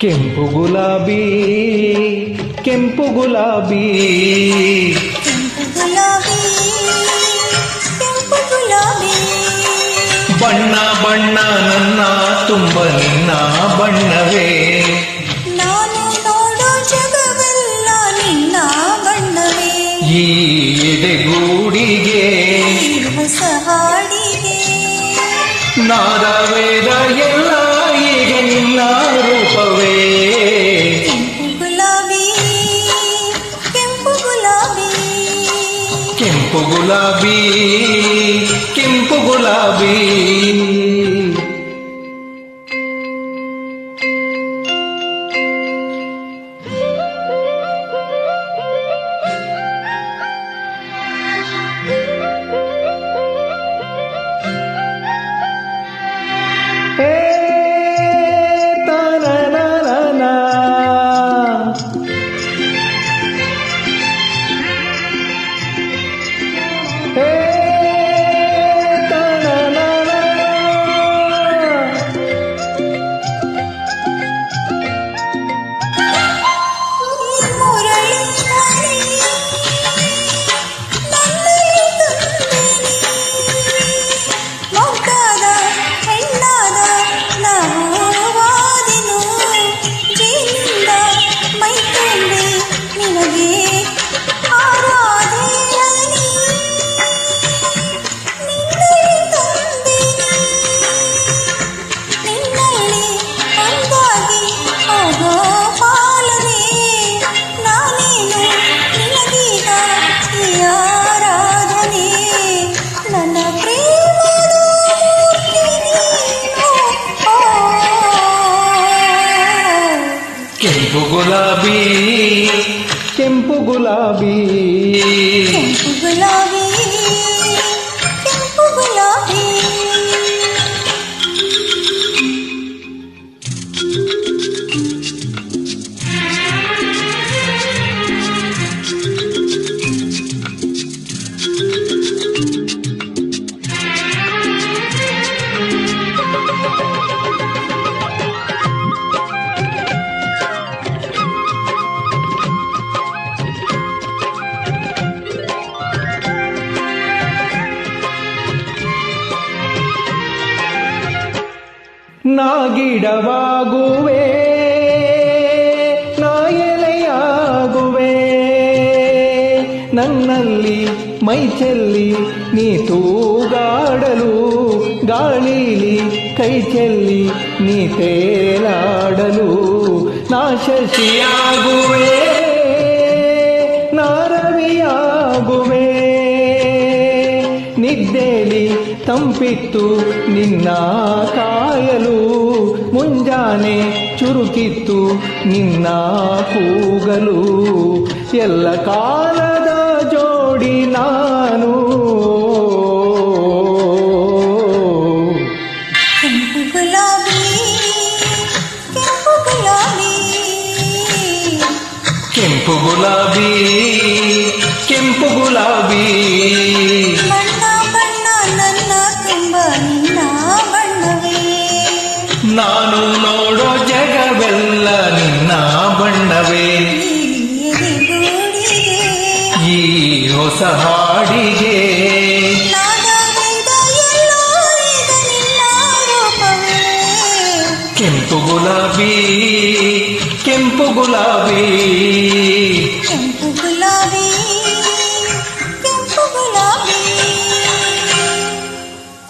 ಕೆಂಪು ಗುಲಾಬಿ ಕೆಂಪು ಗುಲಾಬಿ. ಬಣ್ಣ ಬಣ್ಣ ನನ್ನ ತುಂಬ ನಿನ್ನ ಬಣ್ಣವೇ. ನಾನು ನೋಡೋ ಜಗವೆಲ್ಲ ನಿನ್ನ ಬಣ್ಣವೇ. ಈ ಹಾಡಿಗೆ ನಾದ ವೇದ ಎಲ್ಲ ಈಗ ನಿನ್ನ ಕೆಂಪು ಕೆಂಪು ಗುಲಾಬಿ ಕೆಂಪು ಗುಲಾಬಿ ನಾ ಗಿಡವಾಗುವೆ, ನಾ ಎಲೆಯಾಗುವೆ. ನನ್ನಲ್ಲಿ ಮೈ ಚೆಲ್ಲಿ ನೀ ತೂಗಾಡಲು, ಗಾಳಿಲಿ ಕೈ ಚೆಲ್ಲಿ ನೀ ತೇಲಾಡಲು, ನಾ ಶಶಿಯಾಗುವೆ. ನಿದ್ದೇಲಿ ತಂಪಿತ್ತು ನಿನ್ನ ಕಾಯಲು. ಮುಂಜಾನೆ ಚುರುಕಿತ್ತು ನಿನ್ನ ಕೂಗಲು. ಎಲ್ಲ ಕಾಲದ ಜೋಡಿ ನಾನು. ಕೆಂಪು ಗುಲಾಬಿ ಕೆಂಪು ಗುಲಾಬಿ. ಜಗವೆಲ್ಲ ನಿನ್ನ ಬಣ್ಣವೇ. ಈ ಹೊಸ ಹಾಡಿಗೆ. ಕೆಂಪು ಗುಲಾಬಿ ಕೆಂಪು ಗುಲಾಬಿ. ಕೆಂಪು ಗುಲಾಬಿ.